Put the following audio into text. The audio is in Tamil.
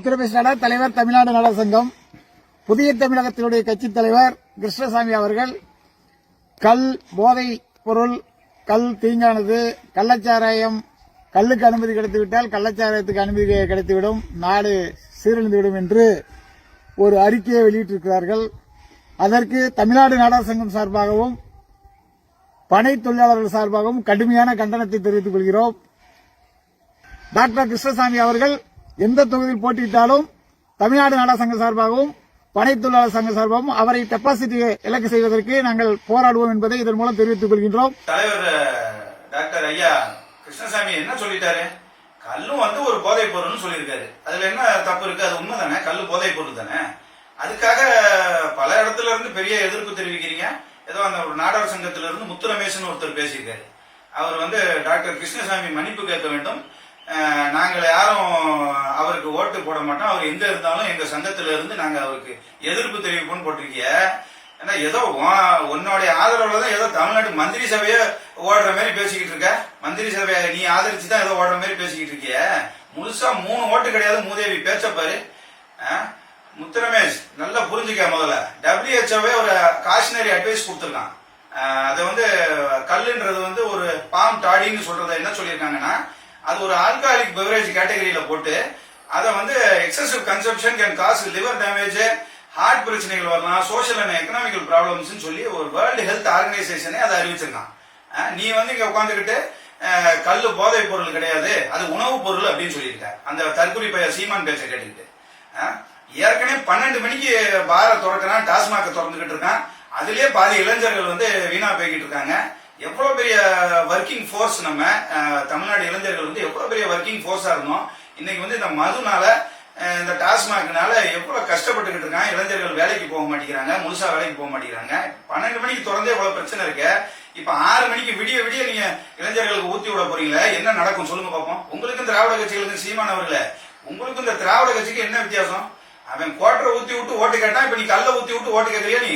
உத்தரப்பிரதேச நட தலைவர் தமிழ்நாடு நல சங்கம் புதிய தமிழகத்தினுடைய கட்சித் தலைவர் கிருஷ்ணசாமி அவர்கள் கல் போதை பொருள் கல் தீங்கானது கள்ளச்சாராயம் கல்லுக்கு அனுமதி கிடைத்துவிட்டால் கள்ளச்சாராயத்துக்கு அனுமதி கிடைத்துவிடும் நாடு சீரழிந்துவிடும் என்று ஒரு அறிக்கையை வெளியிட்டிருக்கிறார்கள். அதற்கு தமிழ்நாடு நாடார் சங்கம் சார்பாகவும் பனை தொழிலாளர்கள் சார்பாகவும் கடுமையான கண்டனத்தை தெரிவித்துக் கொள்கிறோம். டாக்டர் கிருஷ்ணசாமி அவர்கள் எந்த தொகுதியில் போட்டியிட்டாலும் தமிழ்நாடு நாடா சங்க சார்பாகவும் பனை தொழிலாளர் சங்க சார்பாகவும் அவரை டெபாசிட் இலக்கு செய்வதற்கு நாங்கள் போராடுவோம் என்பதை இதன் மூலம் தெரிவித்துக் கொள்கின்றோம். தலைவர் டாக்டர் ஐயா கிருஷ்ணசாமி என்ன சொல்லிட்டாரு? கல்லும் வந்து ஒரு போதை பொருள்னு சொல்லியிருக்காரு. அதுல என்ன தப்பு இருக்கு? அது உண்மை தானே கல்லு போதை பொருள் தானே? அதுக்காக பல இடத்துல இருந்து பெரிய எதிர்ப்பு தெரிவிக்கிறீங்க. ஏதோ அந்த ஒரு நாடார் சங்கத்துல இருந்து ஒருத்தர் பேசியிருக்காரு. அவர் வந்து டாக்டர் கிருஷ்ணசாமி மன்னிப்பு கேட்க வேண்டும். நாங்கள் யாரும் அவருக்கு ஓட்டு போட மாட்டோம். அவர் எங்க இருந்தாலும் எங்க சங்கத்துல இருந்து நாங்க அவருக்கு எதிர்ப்பு தெரிவிப்போம்னு போட்டிருக்கீங்க ஏன்னா ஏதோ உன்னுடைய ஆதரவுல தான் ஏதோ தமிழ்நாட்டு மந்திரி சபைய ஓடுற மாதிரி பேசிக்கிட்டு இருக்க. மந்திரி சபையை நீ ஆதரிச்சு தான் ஏதோ ஓடுற மாதிரி பேசிக்கிட்டு இருக்கிய. முழுசா மூணு ஓட்டு கிடையாது. மூதேவி பேச்சப்பாரு முத்துரமேஷ் நல்லா புரிஞ்சுக்க முதல்ல. டபிள்யூஹெச்ஓவே ஒரு காஷனரி அட்வைஸ் கொடுத்துருக்கான். அதை வந்து கல்லுன்றது வந்து ஒரு பாம் டாடின்னு சொல்றத என்ன சொல்லியிருக்காங்கன்னா அது ஒரு ஆல்கஹாலிக் பெவரேஜ் கேட்டகரியில போட்டு அதை வந்து excessive consumption can cause liver damage heart பிரச்சனைகள் வரலாம் சோஷியல் அண்ட் எக்கனாமிக்கல் ப்ராப்ளம்ஸ் சொல்லி ஒரு வேர்ல்டு ஹெல்த் ஆர்கனைசேஷனே அதை அறிவிச்சிருக்கான். நீ வந்து இங்க உட்காந்துக்கிட்டு கல் போதைப் பொருள் கிடையாது அது உணவுப் பொருள் அப்படின்னு சொல்லியிருக்க அந்த தற்கொலை பைய சீமான் பேச்சை கேட்டுக்கிட்டு. ஏற்கனவே பன்னெண்டு மணிக்கு பார திறக்கிறான் டாஸ்மாக திறந்துகிட்டு இருக்கான். அதுலயே பாதி இளைஞர்கள் வந்து வீணா போய்கிட்டு இருக்காங்க. எவ்வளோ பெரிய ஒர்க்கிங் ஃபோர்ஸ் நம்ம தமிழ்நாடு இளைஞர்கள் வந்து எவ்வளோ பெரிய ஒர்க்கிங் ஃபோர்ஸாக இருந்தோம். இன்னைக்கு வந்து இந்த மதுனால இந்த டாஸ்மாக்னால எவ்வளோ கஷ்டப்பட்டுக்கிட்டு இருக்காங்க. இளைஞர்கள் வேலைக்கு போக மாட்டேங்கிறாங்க முழுசா வேலைக்கு போக மாட்டேங்கிறாங்க. பன்னெண்டு மணிக்கு திறந்தே இவ்வளவு பிரச்சனை இருக்கு. இப்போ ஆறு மணிக்கு விடிய விடிய நீங்க இளைஞர்களுக்கு ஊத்தி விட போறீங்களே என்ன நடக்கும் சொல்லுங்க பார்ப்போம் உங்களுக்கும் திராவிட கட்சிகளுக்கு சீமான் அவர்களே உங்களுக்கும் இந்த திராவிட கட்சிக்கு என்ன வித்தியாசம்? அவன் கோட்டரை ஊத்தி விட்டு ஓட்டு கேட்டான் இப்ப நீ கல்ல ஊத்தி விட்டு ஓட்டு கேட்கறியா நீ?